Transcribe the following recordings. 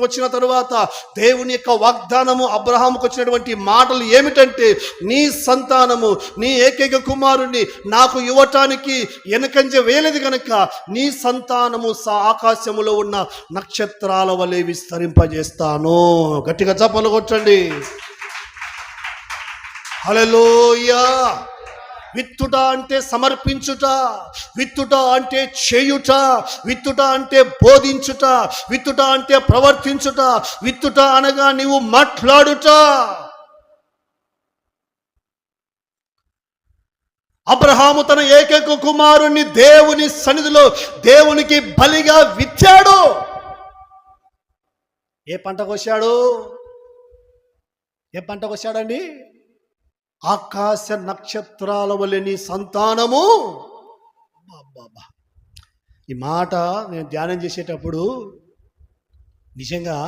వచ్చిన తరువాత దేవుని యొక్క వాగ్దానము అబ్రహాముకు వచ్చినటువంటి మాటలు ఏమిటంటే నీ సంతానము నీ ఏకైక కుమారుణ్ణి నాకు ఇవ్వటానికి వెనకంజ వేయలేదు కనుక నీ సంతానము సా ఆకాశములో ఉన్న నక్షత్రాల వలె విస్తరింపజేస్తాను. గట్టిగా చప్పలు కొట్టండి. హల్లెలూయా! విత్తుట అంటే సమర్పించుట విత్తుట అంటే చేయుట విత్తుట అంటే బోధించుట విత్తుట అంటే ప్రవర్తించుట విత్తుట అనగా నీవు మాట్లాడుట. అబ్రహాము తన ఏకైక కుమారుణ్ణి దేవుని సన్నిధిలో దేవునికి బలిగా విత్తాడు. ఏ పంట కోసాడు ఏ పంట కోసాడండి ఆకాశ నక్షత్రాల వలె నీ సంతానము. అబ్బబ్బా. ఈ మాట నేను ధ్యానం చేసేటప్పుడు నిజంగా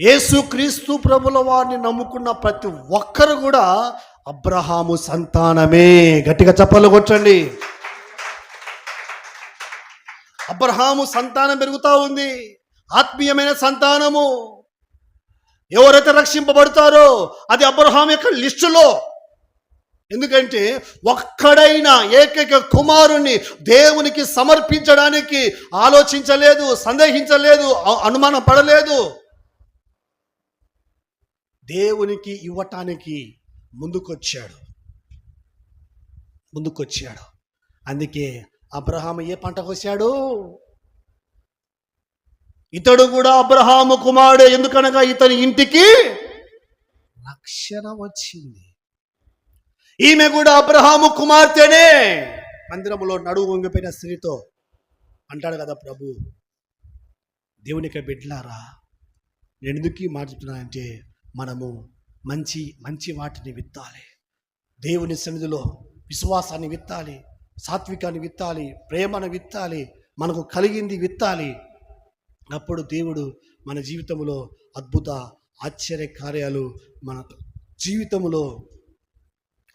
యేసుక్రీస్తు ప్రభుల వారిని నమ్ముకున్న ప్రతి ఒక్కరు కూడా అబ్రహాము సంతానమే. గట్టిగా చప్పలు కొట్టండి. అబ్రహాము సంతానం పెరుగుతూ ఉంది. ఆత్మీయమైన సంతానము. ఎవరైతే రక్షింపబడతారో అది అబ్రహాం యొక్క లిస్టులో. ఎందుకంటే ఒక్కడైనా ఏకైక కుమారుణ్ణి దేవునికి సమర్పించడానికి ఆలోచించలేదు సందేహించలేదు అనుమానం పడలేదు. దేవునికి ఇవ్వటానికి ముందుకొచ్చాడు. ముందుకొచ్చాడు. అందుకే అబ్రహాం ఏ పంట కోసాడు ఇతడు కూడా అబ్రహాము కుమారుడే. ఎందుకనగా ఇతని ఇంటికి రక్షణ వచ్చింది. ఈమె కూడా అబ్రహాము కుమార్తెనే. మందిరంలో నడువు వంగిపోయిన స్త్రీతో అంటాడు కదా ప్రభు దేవునికి బిడ్డలారా నేను ఎందుకు ఈ మాట చెప్తున్నానంటే మనము మంచి మంచి వాటిని విత్తాలి. దేవుని సన్నిధిలో విశ్వాసాన్ని విత్తాలి సాత్వికాన్ని విత్తాలి ప్రేమను విత్తాలి మనకు కలిగింది విత్తాలి. అప్పుడు దేవుడు మన జీవితంలో అద్భుత ఆశ్చర్య కార్యాలు మన జీవితంలో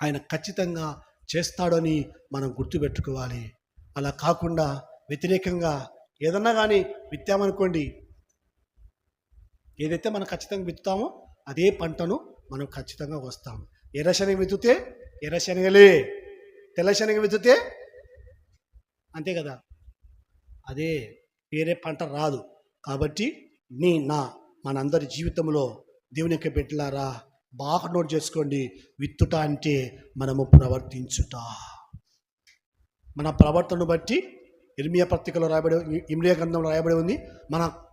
ఆయన ఖచ్చితంగా చేస్తాడని మనం గుర్తుపెట్టుకోవాలి. అలా కాకుండా వ్యతిరేకంగా ఏదన్నా కానీ విత్తామనుకోండి ఏదైతే మనం ఖచ్చితంగా విత్తుతామో అదే పంటను మనం ఖచ్చితంగా వస్తాం ఎర్ర శనగ విత్తుతే ఎర్ర శనగలే తెల్ల శనగ విత్తుతే అంతే కదా. అదే వేరే పంట రాదు. కాబట్టి నీ నా మనందరి జీవితంలో దేవుని యొక్క బిడ్డలారా బాగా నోట్ చేసుకోండి. విత్తుట అంటే మనము ప్రవర్తించుట. మన ప్రవర్తనను బట్టి ఇర్మియా పత్రికలో రాయబడి ఇమ్రియా గ్రంథంలో రాయబడి ఉంది. మన